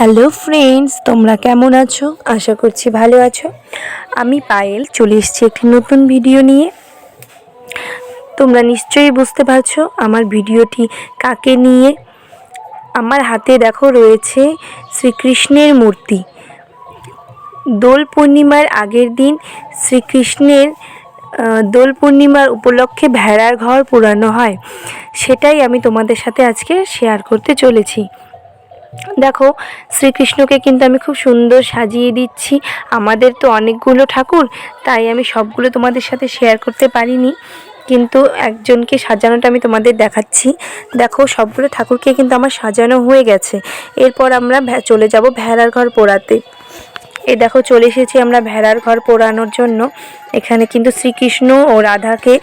Hello friends তোমরা কেমন আছো? আশা করছি ভালো আছো। আমি পায়েল, চলে এসেছি একটি নতুন ভিডিও নিয়ে। তোমরা নিশ্চয়ই বুঝতে পারছ আমার ভিডিওটি কাকে নিয়ে। আমার হাতে দেখো রয়েছে শ্রীকৃষ্ণের মূর্তি। দোল পূর্ণিমার আগের দিন শ্রীকৃষ্ণের দোল পূর্ণিমার উপলক্ষে ভেড়ার ঘর পোড়ানো হয়। সেটাই আমি তোমাদের সাথে আজকে শেয়ার করতে চলেছি। দেখো, শ্রীকৃষ্ণকে কিন্তু আমি খুব সুন্দর সাজিয়ে দিচ্ছি। আমাদের তো অনেকগুলো ঠাকুর, তাই আমি সবগুলো তোমাদের সাথে শেয়ার করতে পারিনি। কিন্তু একজনকে সাজানোটা আমি তোমাদের দেখাচ্ছি। দেখো, সবগুলো ঠাকুরকে কিন্তু আমার সাজানো হয়ে গেছে। এরপর আমরা চলে যাব ভেড়ার ঘর পোড়াতে। এই দেখো চলে এসেছি আমরা ভেড়ার ঘর পোড়ানোর জন্য। এখানে কিন্তু শ্রীকৃষ্ণ ও রাধাকে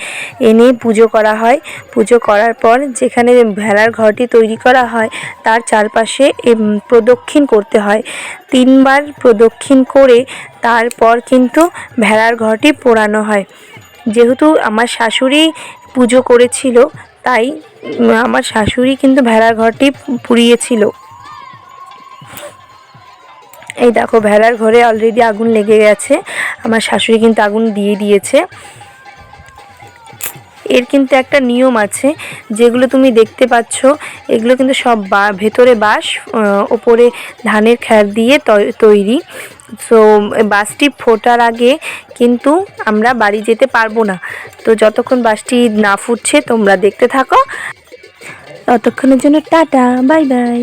এনে পুজো করা হয়। পুজো করার পর যেখানে ভেড়ার ঘরটি তৈরি করা হয়, তার চারপাশে প্রদক্ষিণ করতে হয়। তিনবার প্রদক্ষিণ করে তারপর কিন্তু ভেড়ার ঘরটি পোড়ানো হয়। যেহেতু আমার শাশুড়ি পুজো করেছিল, তাই আমার শাশুড়ি কিন্তু ভেড়ার ঘরটি পুড়িয়েছিল। এই দেখো ভেড়ার ঘরে অলরেডি আগুন লেগে গেছে। আমার শাশুড়ি কিন্তু আগুন দিয়ে দিয়েছে। এর কিন্তু একটা নিয়ম আছে, যেগুলো তুমি দেখতে পাচ্ছ, এগুলো কিন্তু সব বা, ভেতরে বাঁশ ওপরে ধানের খ্যার দিয়ে তৈরি। সো বাসটি ফোটার আগে কিন্তু আমরা বাড়ি যেতে পারব না। তো যতক্ষণ বাসটি না ফুটছে, তোমরা দেখতে থাকো। ততক্ষণের জন্য টাটা, বাই বাই।